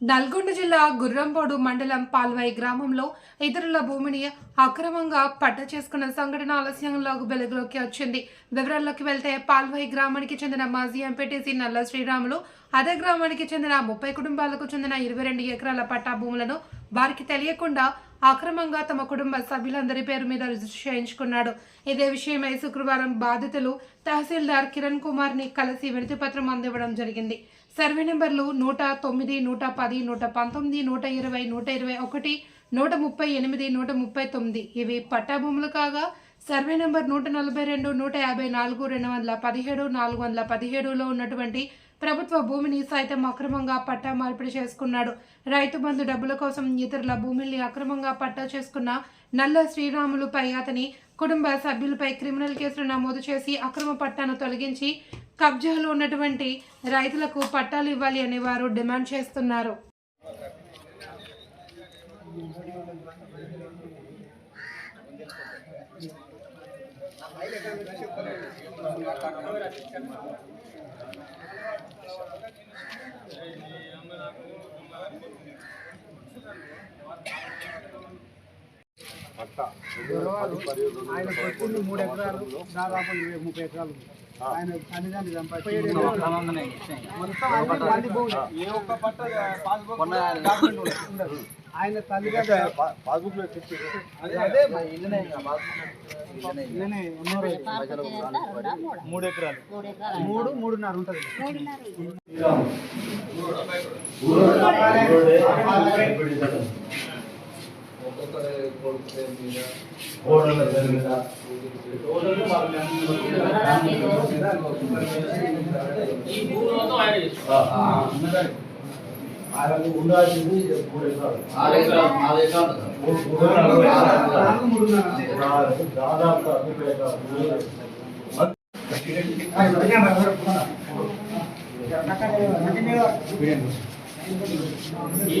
నల్గొండ జిల్లా గుర్రంపోడు మండలం పాల్వాయి గ్రామంలో ఇతరుల భూమిని అక్రమంగా పట్ట చేసుకున్న సంఘటన ఆలస్యంలో వెలుగులోకి వచ్చింది. వివరాల్లోకి వెళ్తే పాల్వాయి గ్రామానికి చెందిన మాజీ ఎంపీటీసీ నల్ల శ్రీరాములు అదే గ్రామానికి చెందిన ముప్పై కుటుంబాలకు చెందిన ఇరవై రెండు ఎకరాల పట్టా భూములను వారికి తెలియకుండా అక్రమంగా తమ కుటుంబ సభ్యులందరి పేరు మీద రిజిస్టర్ చేయించుకున్నాడు. ఇదే విషయమై శుక్రవారం బాధితులు తహసీల్దార్ కిరణ్ కుమార్ని కలిసి వినతి పత్రం అందివ్వడం జరిగింది. సర్వే నెంబర్లు నూట తొమ్మిది నూట పది నూట పంతొమ్మిది నూట ఇరవై నూట ఇరవై ఒకటి నూట ముప్పై ఎనిమిది నూట ముప్పై తొమ్మిది. ఇవి పట్టా భూములు కాగా సర్వే నెంబర్ నూట నలభై రెండు నూట యాభై నాలుగు రెండు వందల పదిహేడు నాలుగు వందల పదిహేడులో ఉన్నటువంటి ప్రభుత్వ భూమిని సైతం అక్రమంగా పట్టా మార్పిడి చేసుకున్నాడు. రైతు బంధు డబ్బుల కోసం ఇతరుల భూముల్ని అక్రమంగా పట్టా చేసుకున్న నల్ల శ్రీరాములుపై అతని కుటుంబ సభ్యులపై క్రిమినల్ కేసులు నమోదు చేసి అక్రమ పట్టాను తొలగించి కబ్జాలో ఉన్నటువంటి రైతులకు పట్టాలు ఇవ్వాలి అని వారు డిమాండ్ చేస్తున్నారు ఆయన చెప్పింది మూడు ఎకరాలు దాదాపు ఇరవై ముప్పై ఎకరాలు ఉంది. ఆయన తల్లిదండ్రులు ఉండదు. ఆయన తల్లిదండ్రులు పాస్బుక్లో అదే ఇల్లనే. మూడు? ఎకరాలు. మూడు మూడున్నర ఉంటుంది. మూడున్నర. అంతే. దాదాపు ముప్పై ఎకరాలు తర్వాత మాట్లాడుకోకూడదా ఇరవై ఏడు ఎకరాలు అంతా నువ్వు మాట్లాడు. ఇది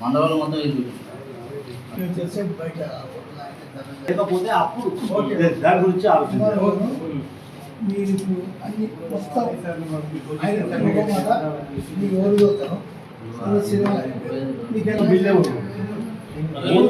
వినిపించింది మండలాలు మొత్తం బయట లేకపోతే అప్పుడు దాని గురించి ఆలోచించాలి మీరు ఇప్పుడు అన్ని మొత్తం మీకు ఎవరు సినిమా బిల్లే ఉంది. మూడు